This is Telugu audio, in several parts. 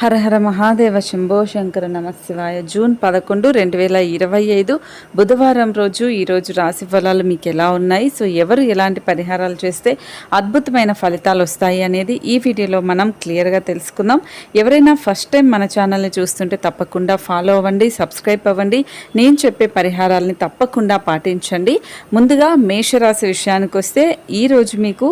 హరహర మహాదేవ శంభో శంకర నమశివాయ జూన్ పదకొండు రెండు వేల ఇరవై ఐదు. బుధవారం రోజు ఈరోజు రాశి ఫలాలు మీకు ఎలా ఉన్నాయి? సో ఎవరు ఎలాంటి పరిహారాలు చేస్తే అద్భుతమైన ఫలితాలు వస్తాయి అనేది ఈ వీడియోలో మనం క్లియర్గా తెలుసుకుందాం. ఎవరైనా ఫస్ట్ టైం మన ఛానల్ని చూస్తుంటే తప్పకుండా ఫాలో అవ్వండి సబ్స్క్రైబ్ అవ్వండి. నేను చెప్పే పరిహారాలని తప్పకుండా పాటించండి. ముందుగా మేషరాశి విషయానికి వస్తే ఈరోజు మీకు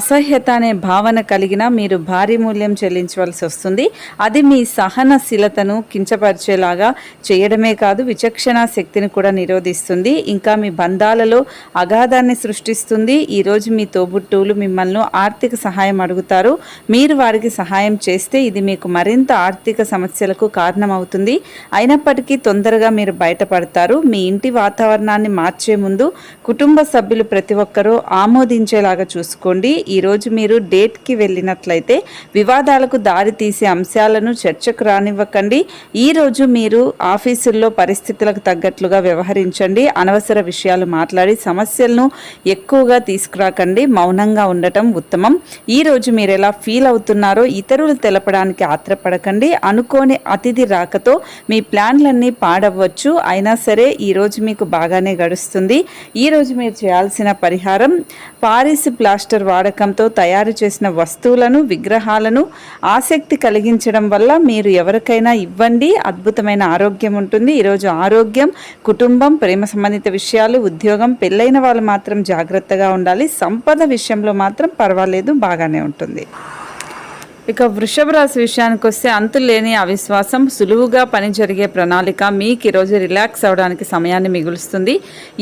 అసహ్యత అనే భావన కలిగిన మీరు భారీ మూల్యం చెల్లించవలసి వస్తుంది. అది మీ సహనశీలతను కించపరిచేలాగా చేయడమే కాదు విచక్షణ శక్తిని కూడా నిరోధిస్తుంది. ఇంకా మీ బంధాలలో అగాధాన్ని సృష్టిస్తుంది. ఈరోజు మీ తోబుట్టువులు మిమ్మల్ని ఆర్థిక సహాయం అడుగుతారు. మీరు వారికి సహాయం చేస్తే ఇది మీకు మరింత ఆర్థిక సమస్యలకు కారణమవుతుంది. అయినప్పటికీ తొందరగా మీరు బయటపడతారు. మీ ఇంటి వాతావరణాన్ని మార్చే ముందు కుటుంబ సభ్యులు ప్రతి ఒక్కరూ ఆమోదించేలాగా చూసుకోండి. ఈరోజు మీరు డేట్కి వెళ్ళినట్లయితే వివాదాలకు దారి తీసే విషయాలను చర్చకు రానివ్వకండి. ఈరోజు మీరు ఆఫీసుల్లో పరిస్థితులకు తగ్గట్లుగా వ్యవహరించండి. అనవసర విషయాలు మాట్లాడి సమస్యలను ఎక్కువగా తీసుకురాకండి. మౌనంగా ఉండటం ఉత్తమం. ఈరోజు మీరు ఎలా ఫీల్ అవుతున్నారో ఇతరులు తెలపడానికి ఆత్రపడకండి. అనుకోని అతిథి రాకతో మీ ప్లాన్లన్నీ పాడవచ్చు అయినా సరే ఈరోజు మీకు బాగానే గడుస్తుంది. ఈరోజు మీరు చేయాల్సిన పరిహారం పారిస్ ప్లాస్టర్ వాడకంతో తయారు చేసిన వస్తువులను విగ్రహాలను ఆసక్తి కలిగించడం వల్ల మీరు ఎవరికైనా ఇవ్వండి. అద్భుతమైన ఆరోగ్యం ఉంటుంది. ఈరోజు ఆరోగ్యం కుటుంబం ప్రేమ సంబంధిత విషయాలు ఉద్యోగం పెళ్ళైన వాళ్ళు మాత్రం జాగ్రత్తగా ఉండాలి. సంపద విషయంలో మాత్రం పర్వాలేదు బాగానే ఉంటుంది. ఇక వృషభ రాశి విషయానికి వస్తే అంతులేని అవిశ్వాసం సులువుగా పని జరిగే ప్రణాళిక మీకు ఈరోజు రిలాక్స్ అవడానికి సమయాన్ని మిగులుస్తుంది.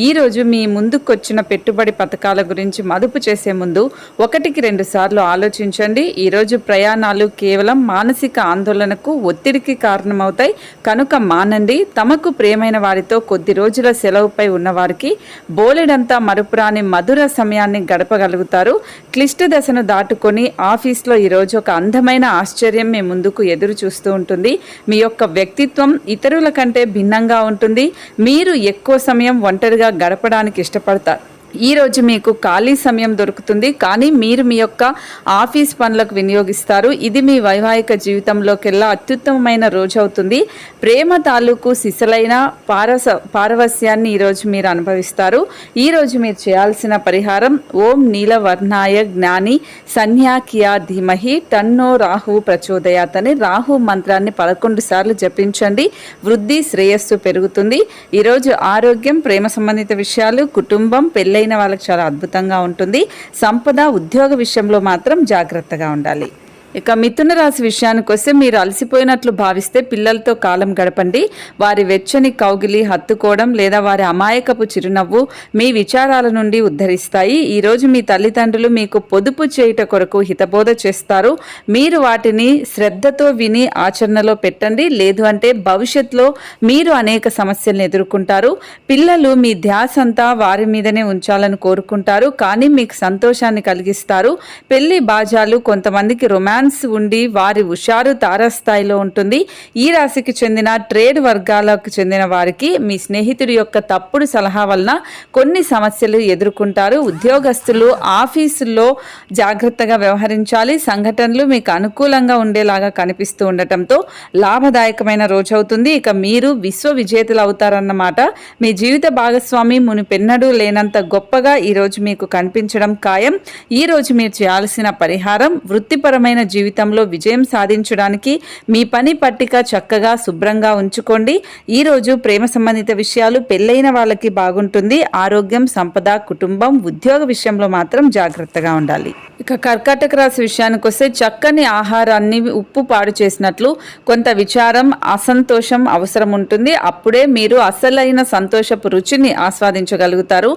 ఈరోజు మీ ముందుకొచ్చిన పెట్టుబడి పథకాల గురించి మదుపు చేసే ముందు ఒకటికి రెండు సార్లు ఆలోచించండి. ఈరోజు ప్రయాణాలు కేవలం మానసిక ఆందోళనకు ఒత్తిడికి కారణమవుతాయి. కనుక మానండి. తమకు ప్రియమైన వారితో కొద్ది రోజుల సెలవుపై ఉన్నవారికి బోలెడంతా మరుపురాని మధుర సమయాన్ని గడపగలుగుతారు. క్లిష్ట దశను దాటుకొని ఆఫీస్లో ఈరోజు ఒక అందమైన ఆశ్చర్యం మీ ముందుకు ఎదురు చూస్తూ ఉంటుంది. మీ యొక్క వ్యక్తిత్వం ఇతరుల కంటే భిన్నంగా ఉంటుంది. మీరు ఎక్కువ సమయం ఒంటరిగా గడపడానికి ఇష్టపడతారు. ఈరోజు మీకు ఖాళీ సమయం దొరుకుతుంది కానీ మీరు మీ యొక్క ఆఫీస్ పనులకు వినియోగిస్తారు. ఇది మీ వైవాహిక జీవితంలోకెల్లా అత్యుత్తమమైన రోజు అవుతుంది. ప్రేమ తాలూకు సిసలైన పారస పారవస్యాన్ని ఈరోజు మీరు అనుభవిస్తారు. ఈరోజు మీరు చేయాల్సిన పరిహారం ఓం నీలవర్ణాయ జ్ఞాని సన్యాకియా ధీమహి తన్నో రాహు ప్రచోదయాత్ అని రాహు మంత్రాన్ని పదకొండు సార్లు జపించండి. వృద్ధి శ్రేయస్సు పెరుగుతుంది. ఈరోజు ఆరోగ్యం ప్రేమ సంబంధిత విషయాలు కుటుంబం పెళ్ళైన వాళ్ళకి చాలా అద్భుతంగా ఉంటుంది. సంపద ఉద్యోగ విషయంలో మాత్రం జాగ్రత్తగా ఉండాలి. ఇక మిథున రాశి విషయానికి వస్తే మీరు అలసిపోయినట్లు భావిస్తే పిల్లలతో కాలం గడపండి. వారి వెచ్చని కౌగిలి హత్తుకోవడం లేదా వారి అమాయకపు చిరునవ్వు మీ విచారాల నుండి ఉద్ధరిస్తాయి. ఈరోజు మీ తల్లిదండ్రులు మీకు పొదుపు చేయుట కొరకు హితబోధ చేస్తారు. మీరు వాటిని శ్రద్ధతో విని ఆచరణలో పెట్టండి. లేదు అంటే భవిష్యత్తులో మీరు అనేక సమస్యలను ఎదుర్కొంటారు. పిల్లలు మీ ధ్యాస అంతా వారి మీదనే ఉంచాలని కోరుకుంటారు. కానీ మీకు సంతోషాన్ని కలిగిస్తారు. పెళ్ళి బాజాలు కొంతమందికి రొమాన్స్ ఉండి వారి హుషారు తారాస్థాయిలో ఉంటుంది. ఈ రాశికి చెందిన ట్రేడ్ వర్గాలకు చెందిన వారికి మీ స్నేహితుడి యొక్క తప్పుడు సలహా వలన కొన్ని సమస్యలు ఎదుర్కొంటారు. ఉద్యోగస్తులు ఆఫీసుల్లో జాగ్రత్తగా వ్యవహరించాలి. సంఘటనలు మీకు అనుకూలంగా ఉండేలాగా కనిపిస్తూ ఉండటంతో లాభదాయకమైన రోజు అవుతుంది. ఇక మీరు విశ్వ విజేతలు అవుతారన్నమాట. మీ జీవిత భాగస్వామి మునిపెన్నడూ లేనంత గొప్పగా ఈరోజు మీకు కనిపించడం ఖాయం. ఈ రోజు మీరు చేయాల్సిన పరిహారం వృత్తిపరమైన జీవితంలో విజయం సాధించడానికి మీ పని పట్టిక చక్కగా శుభ్రంగా ఉంచుకోండి. ఈ రోజు ప్రేమ సంబంధిత విషయాలు పెళ్ళైన వాళ్ళకి బాగుంటుంది. ఆరోగ్యం సంపద కుటుంబం ఉద్యోగ విషయంలో మాత్రం జాగ్రత్తగా ఉండాలి. ఇక కర్కాటక రాశి విషయానికి వస్తే చక్కని ఆహారాన్ని ఉప్పు పాడు చేసినట్లు కొంత విచారం అసంతోషం అవసరం ఉంటుంది. అప్పుడే మీరు అసలైన సంతోషపు రుచిని ఆస్వాదించగలుగుతారు.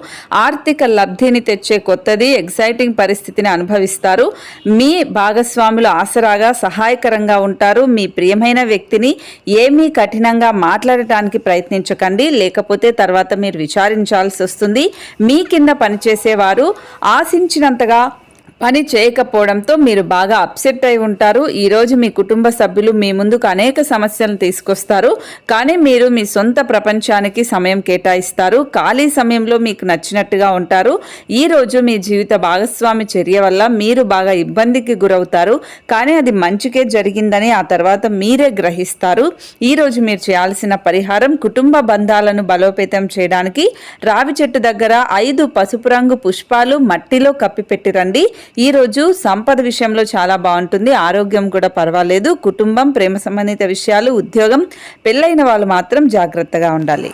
ఆర్థిక లబ్ధిని తెచ్చే కొత్తది ఎగ్జైటింగ్ పరిస్థితిని అనుభవిస్తారు. మీ భాగస్వాములు ఆసరాగా సహాయకరంగా ఉంటారు. మీ ప్రియమైన వ్యక్తిని ఏమీ కఠినంగా మాట్లాడటానికి ప్రయత్నించకండి. లేకపోతే తర్వాత మీరు విచారించాల్సి వస్తుంది. మీ కింద పనిచేసేవారు ఆశించినంతగా పని చేయకపోవడంతో మీరు బాగా అప్సెట్ అయి ఉంటారు. ఈరోజు మీ కుటుంబ సభ్యులు మీ ముందుకు అనేక సమస్యలను తీసుకొస్తారు. కానీ మీరు మీ సొంత ప్రపంచానికి సమయం కేటాయిస్తారు. ఖాళీ సమయంలో మీకు నచ్చినట్టుగా ఉంటారు. ఈ రోజు మీ జీవిత భాగస్వామి చర్య వల్ల మీరు బాగా ఇబ్బందికి గురవుతారు. కానీ అది మంచికే జరిగిందని ఆ తర్వాత మీరే గ్రహిస్తారు. ఈ రోజు మీరు చేయాల్సిన పరిహారం కుటుంబ బంధాలను బలోపేతం చేయడానికి రావి చెట్టు దగ్గర ఐదు పసుపు రంగు పుష్పాలు మట్టిలో కప్పిపెట్టి ఈరోజు ఈ రోజు సంపద విషయంలో చాలా బాగుంటుంది ఆరోగ్యం కూడా పర్వాలేదు కుటుంబం ప్రేమ సంబంధిత విషయాలు ఉద్యోగం పెళ్ళైన వాళ్ళు మాత్రం జాగ్రత్తగా ఉండాలి.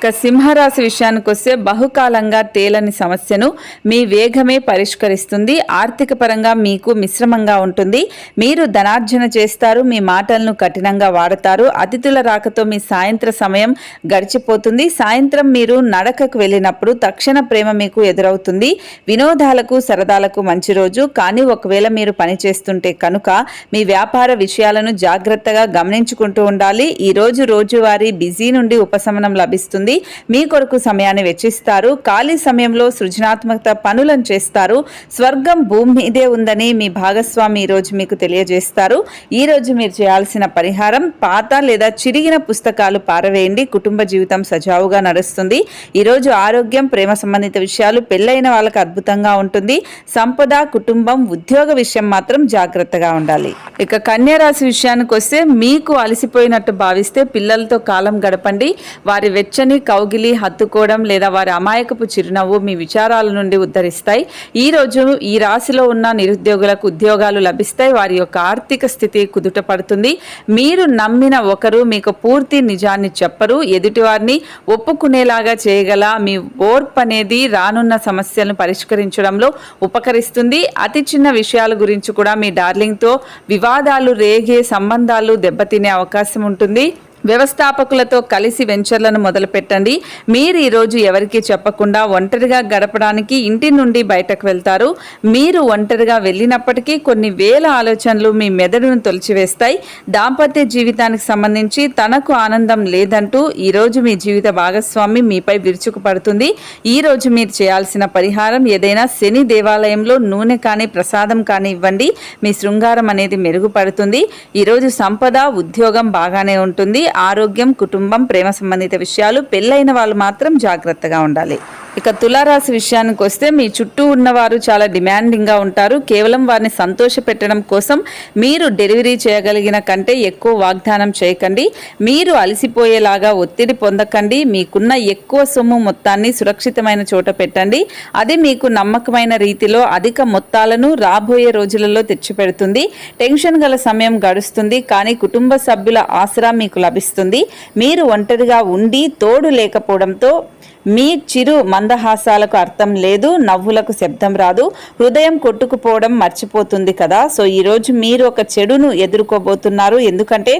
ఇక సింహరాశి విషయానికి వస్తే బహుకాలంగా తేలని సమస్యను మీ వేగమే పరిష్కరిస్తుంది. ఆర్థిక పరంగా మీకు మిశ్రమంగా ఉంటుంది. మీరు ధనార్జన చేస్తారు. మీ మాటలను కఠినంగా వాడతారు. అతిథుల రాకతో మీ సాయంత్ర సమయం గడిచిపోతుంది. సాయంత్రం మీరు నడకకు వెళ్ళినప్పుడు తక్షణ ప్రేమ మీకు ఎదురవుతుంది. వినోదాలకు సరదాలకు మంచి రోజు. కానీ ఒకవేళ మీరు పని చేస్తుంటే కనుక మీ వ్యాపార విషయాలను జాగ్రత్తగా గమనించుకుంటూ ఉండాలి. ఈరోజు రోజువారీ బిజీ నుండి ఉపశమనం లభిస్తుంది. మీ కొరకు సమయాన్ని వెచ్చిస్తారు. ఖాళీ సమయంలో సృజనాత్మకత పనులను చేస్తారు. స్వర్గం భూమి మీదే ఉందని మీ భాగస్వామి ఈ రోజు మీకు తెలియజేస్తారు. ఈ రోజు మీరు చేయాల్సిన పరిహారం పాత లేదా చిరిగిన పుస్తకాలు పారవేయండి. కుటుంబ జీవితం సజావుగా నడుస్తుంది. ఈ రోజు ఆరోగ్యం ప్రేమ సంబంధిత విషయాలు పెళ్ళైన వాళ్ళకి అద్భుతంగా ఉంటుంది. సంపద కుటుంబం ఉద్యోగ విషయం మాత్రం జాగ్రత్తగా ఉండాలి. ఇక కన్యా రాశి విషయానికి వస్తే మీకు అలసిపోయినట్టు భావిస్తే పిల్లలతో కాలం గడపండి. వారి వెచ్చని కౌగిలి హత్తుకోవడం లేదా వారి అమాయకపు చిరునవ్వు మీ విచారాల నుండి ఉద్ధరిస్తాయి. ఈ రోజు ఈ రాశిలో ఉన్న నిరుద్యోగులకు ఉద్యోగాలు లభిస్తాయి. వారి యొక్క ఆర్థిక స్థితి కుదుట పడుతుంది. మీరు నమ్మిన ఒకరు మీకు పూర్తి నిజాన్ని చెప్పరు. ఎదుటివారిని ఒప్పుకునేలాగా చేయగల మీ ఓర్ప్ అనేది రానున్న సమస్యలను పరిష్కరించడంలో ఉపకరిస్తుంది. అతి చిన్న విషయాల గురించి కూడా మీ డార్లింగ్తో వివాదాలు రేగే సంబంధాలు దెబ్బతినే అవకాశం ఉంటుంది. వ్యవస్థాపకులతో కలిసి వెంచర్లను మొదలుపెట్టండి. మీరు ఈరోజు ఎవరికి చెప్పకుండా ఒంటరిగా గడపడానికి ఇంటి నుండి బయటకు వెళ్తారు. మీరు ఒంటరిగా వెళ్ళినప్పటికీ కొన్ని వేల ఆలోచనలు మీ మెదడును తొలిచివేస్తాయి. దాంపత్య జీవితానికి సంబంధించి తనకు ఆనందం లేదంటూ ఈరోజు మీ జీవిత భాగస్వామి మీపై విరుచుకుపడుతుంది. ఈ రోజు మీరు చేయాల్సిన పరిహారం ఏదైనా శని దేవాలయంలో నూనె కానీ ప్రసాదం కానీ ఇవ్వండి. మీ శృంగారం అనేది మెరుగుపడుతుంది. ఈరోజు సంపద ఉద్యోగం బాగానే ఉంటుంది. ఆరోగ్యం కుటుంబం ప్రేమ సంబంధిత విషయాలు పెళ్ళైన వాళ్ళు మాత్రం జాగ్రత్తగా ఉండాలి. ఇక తులారాశి విషయానికి వస్తే మీ చుట్టూ ఉన్నవారు చాలా డిమాండింగ్గా ఉంటారు. కేవలం వారిని సంతోష పెట్టడం కోసం మీరు డెలివరీ చేయగలిగిన కంటే ఎక్కువ వాగ్దానం చేయకండి. మీరు అలసిపోయేలాగా ఒత్తిడి పొందకండి. మీకున్న ఎక్కువ సొమ్ము మొత్తాన్ని సురక్షితమైన చోట పెట్టండి. అది మీకు నమ్మకమైన రీతిలో అధిక మొత్తాలను రాబోయే రోజులలో తెచ్చిపెడుతుంది. టెన్షన్ గల సమయం గడుస్తుంది. కానీ కుటుంబ సభ్యుల ఆసరా మీకు లభిస్తుంది. మీరు ఒంటరిగా ఉండి తోడు లేకపోవడంతో మీ చిరు మందహాసాలకు అర్థం లేదు నవ్వులకు శబ్దం రాదు హృదయం కొట్టుకుపోవడం మర్చిపోతుంది కదా. సో ఈరోజు మీరు ఒక చెడును ఎదుర్కోబోతున్నారు. ఎందుకంటే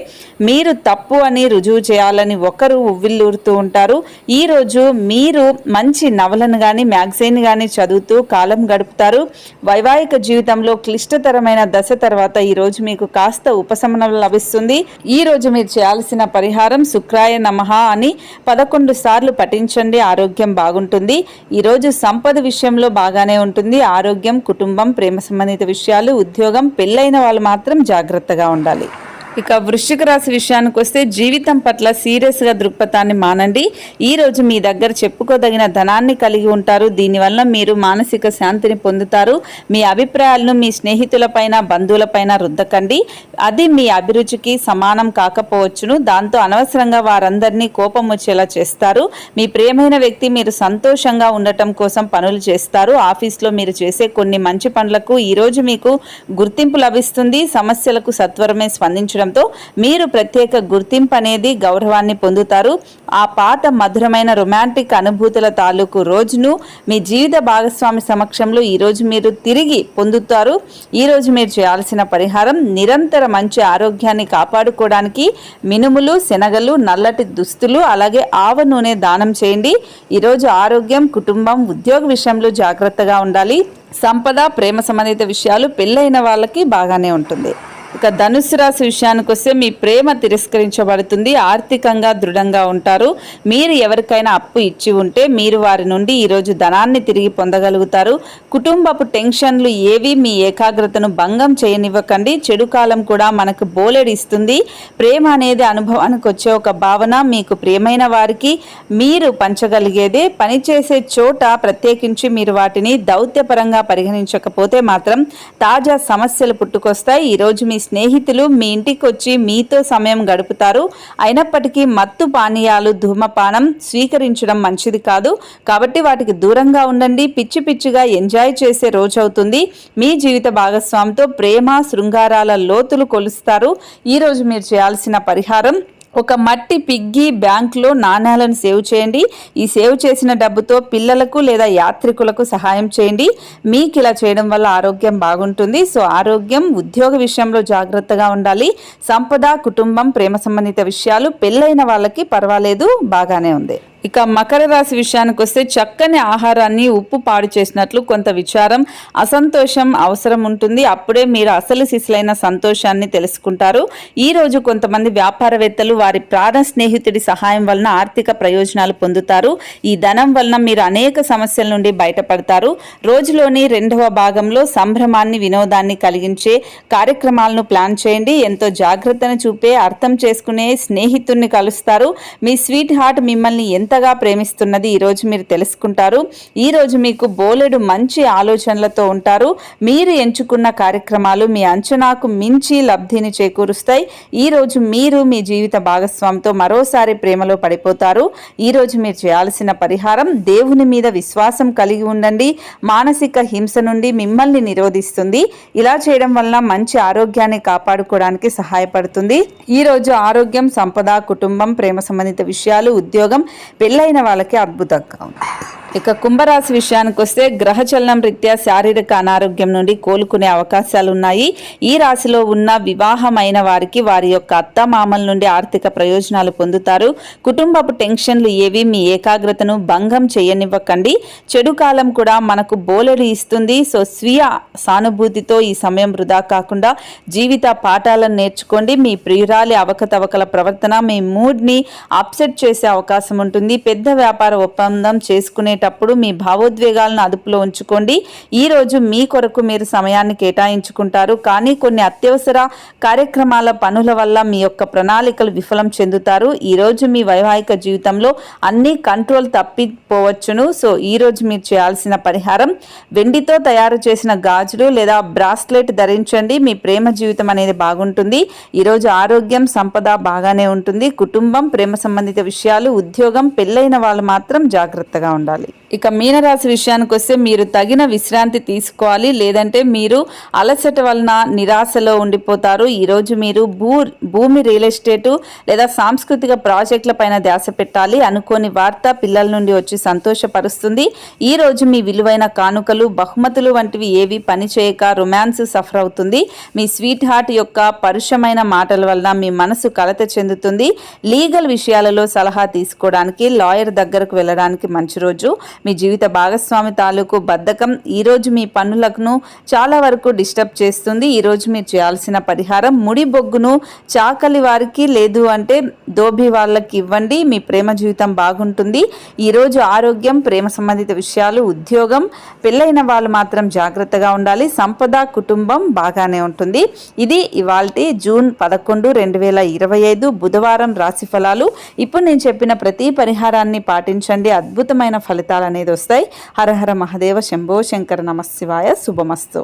మీరు తప్పు అని రుజువు చేయాలని ఒకరు ఉవ్విల్లూరుతూ ఉంటారు. ఈరోజు మీరు మంచి నవలను కానీ మ్యాగజైన్ కానీ చదువుతూ కాలం గడుపుతారు. వైవాహిక జీవితంలో క్లిష్టతరమైన దశ తర్వాత ఈరోజు మీకు కాస్త ఉపశమనం లభిస్తుంది. ఈ రోజు మీరు చేయాల్సిన పరిహారం శుక్రాయ నమః అని పదకొండు సార్లు పఠించండి. ఆరోగ్యం బాగుంటుంది. ఈరోజు సంపద విషయంలో బాగానే ఉంటుంది. ఆరోగ్యం కుటుంబం ప్రేమ సంబంధిత విషయాలు ఉద్యోగం పెళ్ళైన వాళ్ళు మాత్రం జాగ్రత్తగా ఉండాలి. ఇక వృశ్చిక రాశి విషయానికి వస్తే జీవితం పట్ల సీరియస్గా దృక్పథాన్ని మానండి. ఈ రోజు మీ దగ్గర చెప్పుకోదగిన ధనాన్ని కలిగి ఉంటారు. దీనివల్ల మీరు మానసిక శాంతిని పొందుతారు. మీ అభిప్రాయాలను మీ స్నేహితులపైన బంధువులపైన రుద్దకండి. అది మీ అభిరుచికి సమానం కాకపోవచ్చును. దాంతో అనవసరంగా వారందరినీ కోపం వచ్చేలా చేస్తారు. మీ ప్రియమైన వ్యక్తి మీరు సంతోషంగా ఉండటం కోసం పనులు చేస్తారు. ఆఫీస్లో మీరు చేసే కొన్ని మంచి పనులకు ఈరోజు మీకు గుర్తింపు లభిస్తుంది. సమస్యలకు సత్వరమే స్పందించడంతో మీరు ప్రత్యేక గుర్తింపు అనేది గౌరవాన్ని పొందుతారు. ఆ పాత మధురమైన రొమాంటిక్ అనుభూతుల తాలూకు రోజును మీ జీవిత భాగస్వామి సమక్షంలో ఈరోజు మీరు తిరిగి పొందుతారు. ఈరోజు మీరు చేయాల్సిన పరిహారం నిరంతర మంచి ఆరోగ్యాన్ని కాపాడుకోవడానికి మినుములు శనగలు నల్లటి దుస్తులు అలాగే ఆవ నూనె దానం చేయండి. ఈరోజు ఆరోగ్యం కుటుంబం ఉద్యోగ విషయంలో జాగ్రత్తగా ఉండాలి. సంపద ప్రేమ సంబంధిత విషయాలు పెళ్ళైన వాళ్ళకి బాగానే ఉంటుంది. ఇక ధనుసు రాశి విషయానికి వస్తే మీ ప్రేమ తిరస్కరించబడుతుంది ఆర్థికంగా దృఢంగా ఉంటారు. మీరు ఎవరికైనా అప్పు ఇచ్చి ఉంటే మీరు వారి నుండి ఈరోజు ధనాన్ని తిరిగి పొందగలుగుతారు. కుటుంబపు టెన్షన్లు ఏవి మీ ఏకాగ్రతను భంగం చేయనివ్వకండి. చెడు కాలం కూడా మనకు బోలెడు ఇస్తుంది. ప్రేమ అనేది అనుభవానికి వచ్చే ఒక భావన. మీకు ప్రియమైన వారికి మీరు పంచగలిగేదే. పనిచేసే చోట ప్రత్యేకించి మీరు వాటిని దౌత్యపరంగా పరిగణించకపోతే మాత్రం తాజా సమస్యలు పుట్టుకొస్తాయి. ఈరోజు మీ స్నేహితులు మీ ఇంటికి వచ్చి మీతో సమయం గడుపుతారు. అయినప్పటికీ మత్తు పానీయాలు ధూమపానం స్వీకరించడం మంచిది కాదు. కాబట్టి వాటికి దూరంగా ఉండండి. పిచ్చి పిచ్చిగా ఎంజాయ్ చేసే రోజు అవుతుంది మీ జీవిత భాగస్వామితో ప్రేమ శృంగారాల లోతులు కొలుస్తారు. ఈరోజు మీరు చేయాల్సిన పరిహారం ఒక మట్టి పిగ్గి బ్యాంక్లో నాణ్యాలను సేవ్ చేయండి. ఈ సేవ్ చేసిన డబ్బుతో పిల్లలకు లేదా యాత్రికులకు సహాయం చేయండి. మీకు ఇలా చేయడం వల్ల ఆరోగ్యం బాగుంటుంది. సో ఆరోగ్యం ఉద్యోగ విషయంలో జాగ్రత్తగా ఉండాలి. సంపద కుటుంబం ప్రేమ సంబంధిత విషయాలు పెళ్ళైన వాళ్ళకి పర్వాలేదు. బాగానే ఉంది. ఇక మకర రాశి విషయానికి వస్తే చక్కని ఆహారాన్ని ఉప్పు పాడు చేసినట్లు కొంత విచారం అసంతోషం అవసరం ఉంటుంది. అప్పుడే మీరు అసలు సిసలైన సంతోషాన్ని తెలుసుకుంటారు. ఈ రోజు కొంతమంది వ్యాపారవేత్తలు వారి ప్రాణ స్నేహితుడి సహాయం వలన ఆర్థిక ప్రయోజనాలు పొందుతారు. ఈ ధనం వలన మీరు అనేక సమస్యల నుండి బయటపడతారు. రోజులోని రెండవ భాగంలో సంభ్రమాన్ని వినోదాన్ని కలిగించే కార్యక్రమాలను ప్లాన్ చేయండి. ఎంతో జాగ్రత్తను చూపే అర్థం చేసుకునే స్నేహితుడిని కలుస్తారు. మీ స్వీట్ హార్ట్ మిమ్మల్ని ఎంత ఎంతగా ప్రేమిస్తున్నది ఈరోజు మీరు తెలుసుకుంటారు. ఈరోజు మీకు బోలెడు మంచి ఆలోచనలతో ఉంటారు. మీరు ఎంచుకున్న కార్యక్రమాలు మీ అంచనాకు మించి లబ్ధిని చేకూరుస్తాయి. ఈరోజు మీరు మీ జీవిత భాగస్వామితో మరోసారి ప్రేమలో పడిపోతారు. ఈరోజు మీరు చేయాల్సిన పరిహారం దేవుని మీద విశ్వాసం కలిగి ఉండండి. మానసిక హింస నుండి మిమ్మల్ని నిరోధిస్తుంది. ఇలా చేయడం వలన మంచి ఆరోగ్యాన్ని కాపాడుకోవడానికి సహాయపడుతుంది. ఈరోజు ఆరోగ్యం సంపద కుటుంబం ప్రేమ సంబంధిత విషయాలు ఉద్యోగం పెళ్ళైన వాళ్ళకి అద్భుతంగా ఉంది. ఇక కుంభరాశి విషయానికి వస్తే గ్రహచలనం రీత్యా శారీరక అనారోగ్యం నుండి కోలుకునే అవకాశాలు ఉన్నాయి ఈ రాశిలో ఉన్న వివాహమైన వారికి వారి యొక్క అత్త మామల నుండి ఆర్థిక ప్రయోజనాలు పొందుతారు. కుటుంబపు టెన్షన్లు ఏవి మీ ఏకాగ్రతను భంగం చేయనివ్వకండి. చెడు కాలం కూడా మనకు బోలెడు ఇస్తుంది. సో స్వీయ సానుభూతితో ఈ సమయం వృధా కాకుండా జీవిత పాఠాలను నేర్చుకోండి. మీ ప్రియురాలి అవకతవకల ప్రవర్తన మీ మూడ్ని అప్సెట్ చేసే అవకాశం ఉంటుంది. పెద్ద వ్యాపార ఒప్పందం చేసుకునే చేసుకునేటప్పుడు మీ భావోద్వేగాలను అదుపులో ఉంచుకోండి. ఈ రోజు మీ కొరకు మీరు సమయాన్ని కేటాయించుకుంటారు. కానీ కొన్ని అత్యవసర కార్యక్రమాల పనుల వల్ల మీ యొక్క ప్రణాళికలు విఫలం చెందుతారు. ఈరోజు మీ వైవాహిక జీవితంలో అన్ని కంట్రోల్ తప్పిపోవచ్చును. సో ఈ రోజు మీరు చేయాల్సిన పరిహారం వెండితో తయారు చేసిన గాజులు లేదా బ్రాస్లెట్ ధరించండి. మీ ప్రేమ జీవితం అనేది బాగుంటుంది. ఈరోజు ఆరోగ్యం సంపద బాగానే ఉంటుంది. కుటుంబం ప్రేమ సంబంధిత విషయాలు ఉద్యోగం పెళ్ళైన వాళ్ళు మాత్రం జాగ్రత్తగా ఉండాలి. ఇక మీనరాశి విషయానికి వస్తే మీరు తగిన విశ్రాంతి తీసుకోవాలి. లేదంటే మీరు అలసట వలన నిరాశలో ఉండిపోతారు. ఈరోజు మీరు భూ భూమి రియల్ ఎస్టేటు లేదా సాంస్కృతిక ప్రాజెక్టుల పైన ధ్యాస పెట్టాలి. అనుకోని వార్త పిల్లల నుండి వచ్చి సంతోషపరుస్తుంది. ఈ రోజు మీ విలువైన కానుకలు బహుమతులు వంటివి ఏవి పని చేయక రొమాన్స్ సఫర్ అవుతుంది. మీ స్వీట్ హార్ట్ యొక్క పరుషమైన మాటల వలన మీ మనసు కలత చెందుతుంది. లీగల్ విషయాలలో సలహా తీసుకోవడానికి లాయర్ దగ్గరకు వెళ్ళడానికి మంచి రోజు. మీ జీవిత భాగస్వామి తాలూకు బద్ధకం ఈరోజు మీ పనులకు చాలా వరకు డిస్టర్బ్ చేస్తుంది. ఈరోజు మీరు చేయాల్సిన పరిహారం ముడి బొగ్గును చాకలి వారికి లేదు అంటే దోబి వాళ్ళకి ఇవ్వండి. మీ ప్రేమ జీవితం బాగుంటుంది. ఈరోజు ఆరోగ్యం ప్రేమ సంబంధిత విషయాలు ఉద్యోగం పెళ్ళైన వాళ్ళు మాత్రం జాగ్రత్తగా ఉండాలి. సంపద కుటుంబం బాగానే ఉంటుంది. ఇది ఇవాళ జూన్ పదకొండు రెండు వేల ఇరవై ఐదు బుధవారం రాశి ఫలాలు. ఇప్పుడు నేను చెప్పిన ప్రతి పరిహారాన్ని పాటించండి. అద్భుతమైన ఫలితం ఫలితాలు అనేది వస్తాయి హరహర మహదేవ శంభో శంకర నమశివాయ శుభమస్తు.